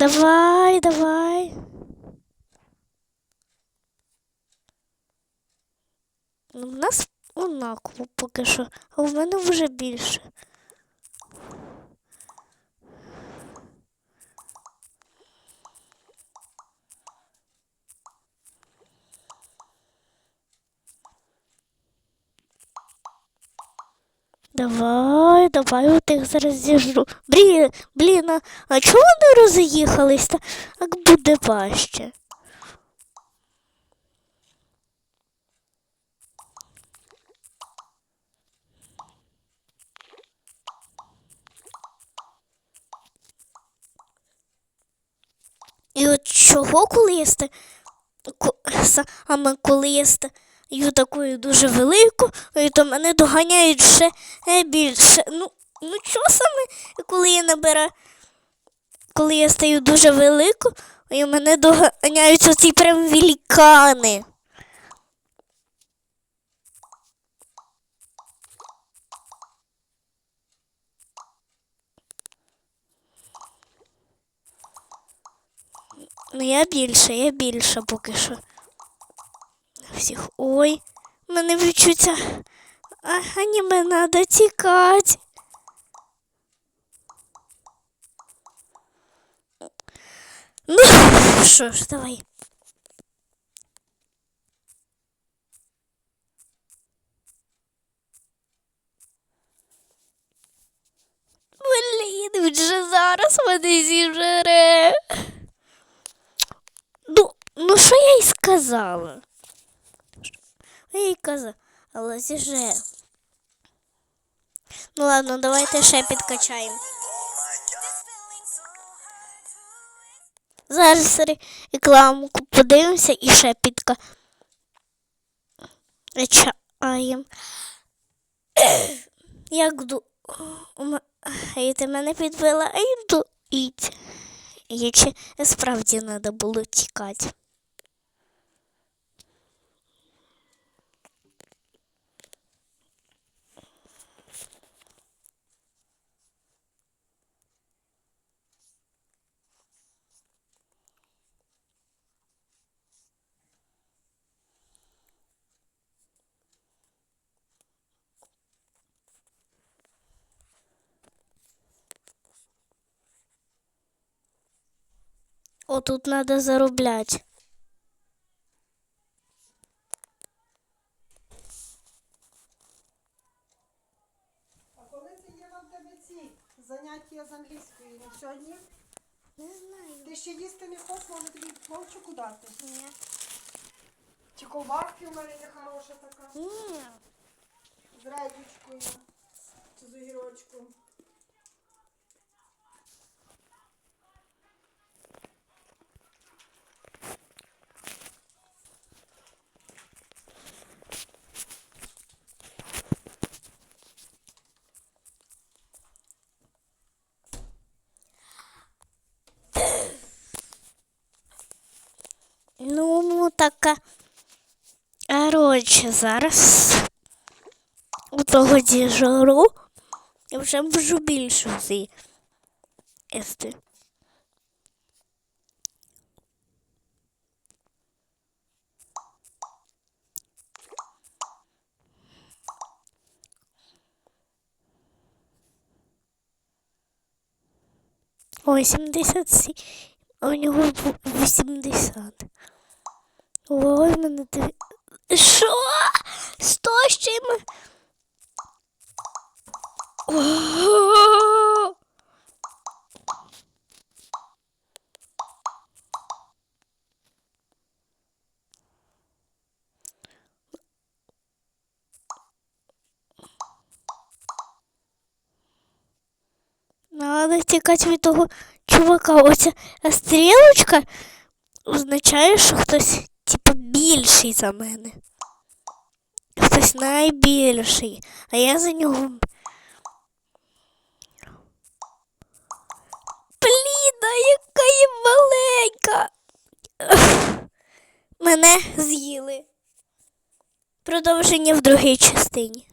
Давай, давай. У нас однаково поки що, а у мене вже більше. Давай, давай, от їх зараз зіжу. Блін, блін, а, а чого вони роз'їхались? Та- Так буде важче. І от чого, коли ста... ко- саме коли я стаю такою дуже великою, то мене доганяють ще е, більше. Ну, ну чого саме, коли я набираю, коли я стаю дуже великою, і мене доганяють оці прям великани. Ну, я більше, я більше поки що. Всіх. Ой, в мене відчуття. А, ніби треба тікати. Ну, що ж, давай. Блін, він же зараз мене зіжере. Ну, ну що я їй сказала? Я їй казала. Ну ладно, давайте ще підкачаємо. Зараз рекламку подивимося і ще підкачаємо. Як ду... І ти мене підбила, а йду. І чи справді треба було тікати. О, тут треба заробляти. А коли це є вам тебе ці заняття з англійської на сьогодні? Не знаю. Ти ще їсти не хочеш, може тобі пловчику дати? Ні. Чи ковбаски у мене є хороша така? Ні. З редючкою. Чи з огірочком. Ну, така. Коротше, зараз у того діжуру я вже можу більше з'їсти. Ой, 77. А у нього бу- 80. Ой, мене ти. Що? Сто з чим? Надо тікати від того чувака. Оця стрілочка означає, що хтось, типу, більший за мене. Хтось найбільший, а я за нього. Блін, яка я маленька. Мене з'їли. Продовження в другій частині.